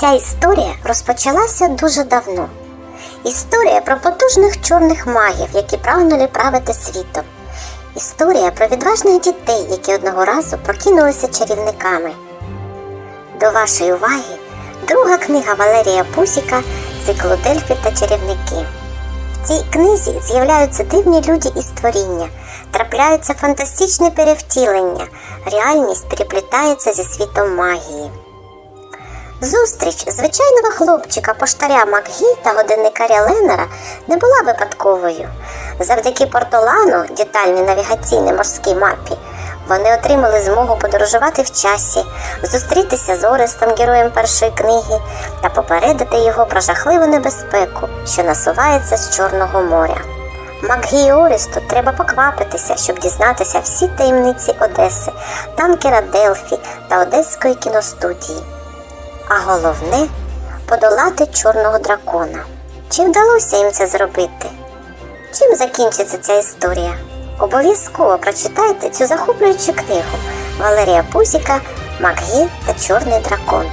Ця історія розпочалася дуже давно. Історія про потужних чорних магів, які прагнули правити світом. Історія про відважних дітей, які одного разу прокинулися чарівниками. До вашої уваги друга книга Валерія Пусіка циклу Дельфі та чарівники. В цій книзі з'являються дивні люди і створіння, трапляються фантастичні перевтілення, реальність переплітається зі світом магії. Зустріч звичайного хлопчика поштаря Макгі та годинникаря Ленера не була випадковою. Завдяки портолану, детальній навігаційній морській мапі, вони отримали змогу подорожувати в часі, зустрітися з Орестом, героєм першої книги, та попередити його про жахливу небезпеку, що насувається з Чорного моря. Макгі і Оресту треба поквапитися, щоб дізнатися всі таємниці Одеси, танкера Делфі та Одеської кіностудії а головне подолати чорного дракона. Чи вдалося їм це зробити? Чим закінчиться ця історія? Обов'язково прочитайте цю захоплюючу книгу Валерія Пузіка Макгі та Чорний дракон.